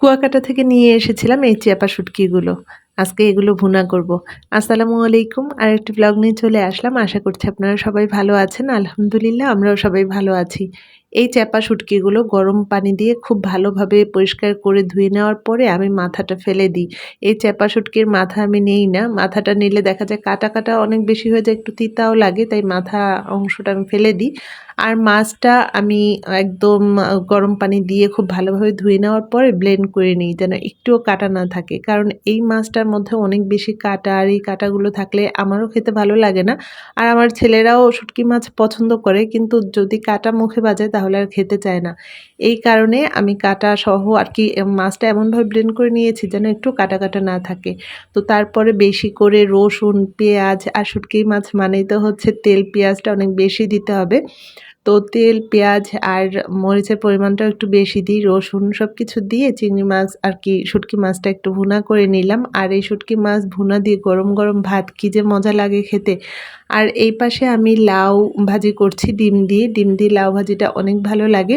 কুয়াকাটা থেকে নিয়ে এসেছিলাম এই চেপা শুটকিগুলো। আজকে এগুলো ভুনা করব। আসসালামু আলাইকুম। আর একটি ব্লগ নিয়ে চলে আসলাম। আশা করছি আপনারা সবাই ভালো আছেন। আলহামদুলিল্লাহ, আমরাও সবাই ভালো আছি। এই চ্যাপা শুটকিগুলো গরম পানি দিয়ে খুব ভালোভাবে পরিষ্কার করে ধুয়ে নেওয়ার পরে আমি মাথাটা ফেলে দিই। এই চ্যাপা শুটকির মাথা আমি নেই না। মাথাটা নিলে দেখা যায় কাটা কাটা অনেক বেশি হয়ে যায়, একটু তিতাও লাগে, তাই মাথা অংশটা আমি ফেলে দিই। আর মাছটা আমি একদম গরম পানি দিয়ে খুব ভালোভাবে ধুয়ে নেওয়ার পরে ব্লেন্ড করে নিই, যেন একটুও কাটা না থাকে। কারণ এই মাছটার মধ্যে অনেক বেশি কাটা আর এই কাটাগুলো থাকলে আমারও খেতে ভালো লাগে না। আর আমার ছেলেরাও শুটকি মাছ পছন্দ করে, কিন্তু যদি কাটা মুখে বাজে তাহলে আর খেতে চায় না। এই কারণে আমি কাটা সহ আর কি মাছটা এমনভাবে ব্লেন্ড করে নিয়েছি যেন একটু কাটা কাটা না থাকে। তো তারপরে বেশি করে রসুন, পেঁয়াজ, আর শুটকি মাছ মানেই তো হচ্ছে তেল, পেঁয়াজটা অনেক বেশি দিতে হবে। তো তেল, পেঁয়াজ আর মরিচের পরিমাণটা একটু বেশি দিই, রসুন সব কিছু দিয়ে চিংড়ি মাছ আর কি শুটকি মাছটা একটু ভুনা করে নিলাম। আর এই শুটকি মাছ ভুনা দিয়ে গরম গরম ভাত কী যে মজা লাগে খেতে। আর এই পাশে আমি লাউ ভাজি করছি, ডিম দিয়ে। ডিম দিয়ে লাউ ভাজিটা অনেক ভালো লাগে।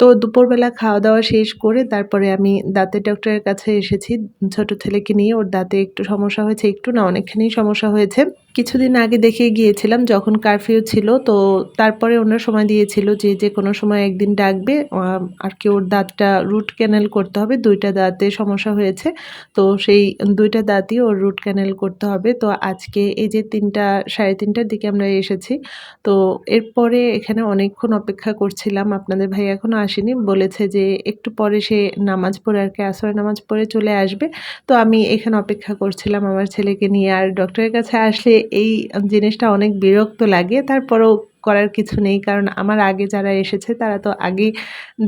তো দুপুরবেলা খাওয়া দাওয়া শেষ করে তারপরে আমি দাঁতের ডক্টরের কাছে এসেছি। ছোট ছেলেকে নিয়ে ওর দাঁতে একটু সমস্যা হয়েছে, একটু না, অনেকখানি সমস্যা হয়েছে। কিছুদিন আগে দেখে গিয়েছিলাম যখন কারফিউ ছিল, তো তারপরে ওনার সময় দিয়েছিল যে যে কোনো সময় একদিন ডাকবে আর কি ওর দাঁতটা রুট ক্যানেল করতে হবে, দুইটা দাঁতে সমস্যা হয়েছে, তো সেই দুইটা দাঁতই ওর রুট ক্যানেল করতে হবে। তো আজকে এই যে তিনটা, সাড়ে তিনটার দিকে আমরা এসেছি, তো এরপরে এখানে অনেকক্ষণ অপেক্ষা করছিলাম, আপনাদের ভাই এখনও আসেনি, বলেছে যে একটু পরে সে নামাজ পড়ে, আর কি আসরে নামাজ পড়ে চলে আসবে। তো আমি এখানে অপেক্ষা করছিলাম আমার ছেলেকে নিয়ে, আর ডক্টরের কাছে আসলে এই জিনিসটা অনেক বিরক্ত লাগে তারপরেও করার কিছু নেই। কারণ আমার আগে যারা এসেছে, তারা তো আগেই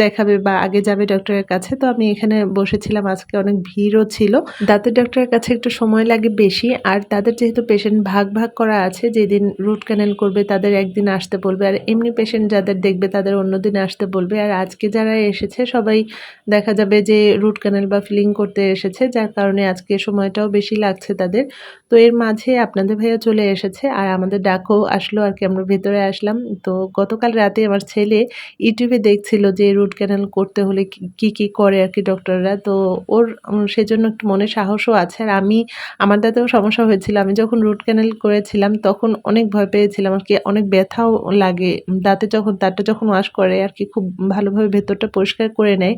দেখাবে বা আগে যাবে ডক্টরের কাছে। তো আমি এখানে বসেছিলাম, আজকে অনেক ভিড়ও ছিল। দাঁতের ডক্টরের কাছে একটু সময় লাগে বেশি। আর তাদের যেহেতু পেশেন্ট ভাগ ভাগ করা আছে, যেদিন রুট ক্যানেল করবে তাদের একদিন আসতে বলবে। আর এমনি পেশেন্ট যাদের দেখবে, তাদের অন্য দিন আসতে বলবে। আর আজকে যারা এসেছে, সবাই দেখা যাবে যে রুট ক্যানেল বা ফিলিং করতে এসেছে। যার কারণে আজকে সময়টাও বেশি লাগছে তাদের। তো এর মাঝে আপনাদের ভাইয়া চলে এসেছে। আর আমাদের ডাকও আসলো আর কি, আমরা ভেতরে আসলাম। আসলাম তো গতকাল রাতে আমার ছেলে ইউটিউবে দেখছিল যে রুট ক্যানেল করতে হলে কি কি করে আর কি ডক্টররা তো ওর সেজন্য একটু মনে সাহসও আছে। আর আমি, আমার দাঁতেও সমস্যা হয়েছিল। আমি যখন রুট ক্যানেল করেছিলাম তখন অনেক ভয় পেয়েছিলাম। আর কি অনেক ব্যথাও লাগে। দাঁতে যখন, দাঁতটা যখন ওয়াশ করে আর কি খুব ভালোভাবে ভেতরটা পরিষ্কার করে নেয়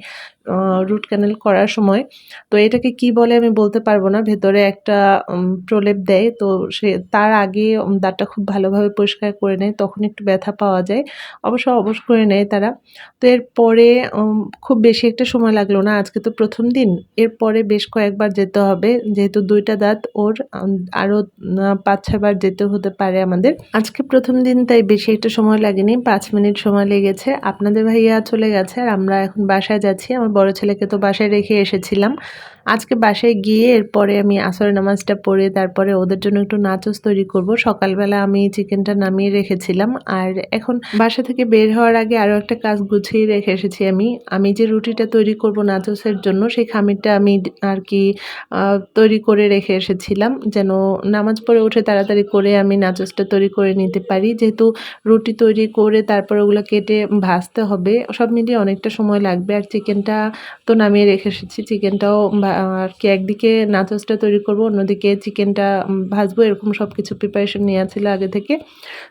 রুট ক্যানেল করার সময়। তো এটাকে কি বলে আমি বলতে পারব না। ভেতরে একটা প্রলেপ দেয়। তো সে, তার আগে দাঁতটা খুব ভালোভাবে পরিষ্কার করে নেয়। তখন একটু ব্যথা পাওয়া যায়। অবশ্য অবশ্য করে নেয় তারা। তো এরপরে খুব বেশি একটা সময় লাগল না। আজকে তো প্রথম দিন। এরপরে বেশ কয়েকবার যেতে হবে। যেহেতু দুইটা দাঁত ওর আরও পাঁচ ছবার যেতে হতে পারে আমাদের। আজকে প্রথম দিন, তাই বেশি একটা সময় লাগেনি। পাঁচ মিনিট সময় লেগেছে। আপনাদের ভাইয়া চলে গেছে আর আমরা এখন বাসায় যাচ্ছি। আমার বড় ছেলেকে তো বাসায় রেখে এসেছিলাম। আজকে বাসায় গিয়ে এরপরে আমি আসর নামাজটা পড়ে তারপরে ওদের জন্য একটু নাচস তৈরি করব। সকালবেলা আমি চিকেনটা নামিয়ে রেখেছিলাম। আর এখন বাসা থেকে বের হওয়ার আগে আরও একটা কাজ গুছিয়ে রেখে এসেছি আমি। আমি যে রুটিটা তৈরি করব নাচসের জন্য, সেই খামিরটা আমি আর কি তৈরি করে রেখে এসেছিলাম। যেন নামাজ পড়ে উঠে তাড়াতাড়ি করে আমি নাচসটা তৈরি করে নিতে পারি। যেহেতু রুটি তৈরি করে তারপর ওগুলো কেটে ভাজতে হবে, সব মিলিয়ে অনেকটা সময় লাগবে। আর চিকেনটা তো নামিয়ে রেখে এসেছি। চিকেনটাও আর কি একদিকে নাচসটা তৈরি করব, অন্যদিকে চিকেনটা ভাজবো, এরকম সব কিছু প্রিপারেশন নেওয়া ছিল আগে থেকে।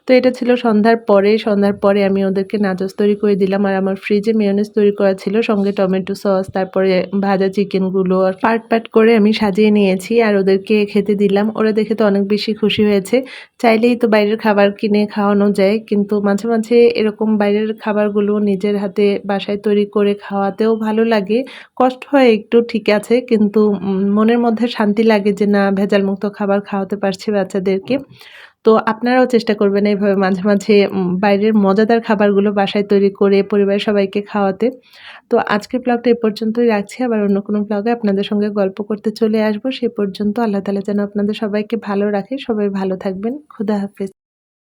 তো এটা ছিল সন্ধ্যার পরে সন্ধ্যার পরে আমি ওদেরকে নাচস তৈরি করে দিলাম। আর আমার ফ্রিজে মেয়নেজ তৈরি করা ছিল, সঙ্গে টমেটো সস তারপরে ভাজা চিকেনগুলো আর পার্ট পার্ট করে আমি সাজিয়ে নিয়েছি আর ওদেরকে খেতে দিলাম। ওরা দেখে তো অনেক বেশি খুশি হয়েছে। চাইলেই তো বাইরের খাবার কিনে খাওয়ানো যায়, কিন্তু মাঝে মাঝে এরকম বাইরের খাবারগুলো নিজের হাতে বাসায় তৈরি করে খাওয়াতেও ভালো লাগে। কষ্ট হয় একটু, ঠিক আছে কিন্তু মনের মধ্যে শান্তি লাগে যে না, ভেজালমুক্ত খাবার খাওয়াতে পারছি বাচ্চাদেরকে। তো আপনারাও চেষ্টা করবেন এইভাবে মাঝে মাঝে বাইরের মজাদার খাবারগুলো বাসায় তৈরি করে পরিবারের সবাইকে খাওয়াতে। তো আজকের ব্লগটা এ পর্যন্তই রাখছি। আবার অন্য কোনো ব্লগে আপনাদের সঙ্গে গল্প করতে চলে আসব। সে পর্যন্ত আল্লাহ তালা যেন আপনাদের সবাইকে ভালো রাখে। সবাই ভালো থাকবেন। খুদা হাফেজ।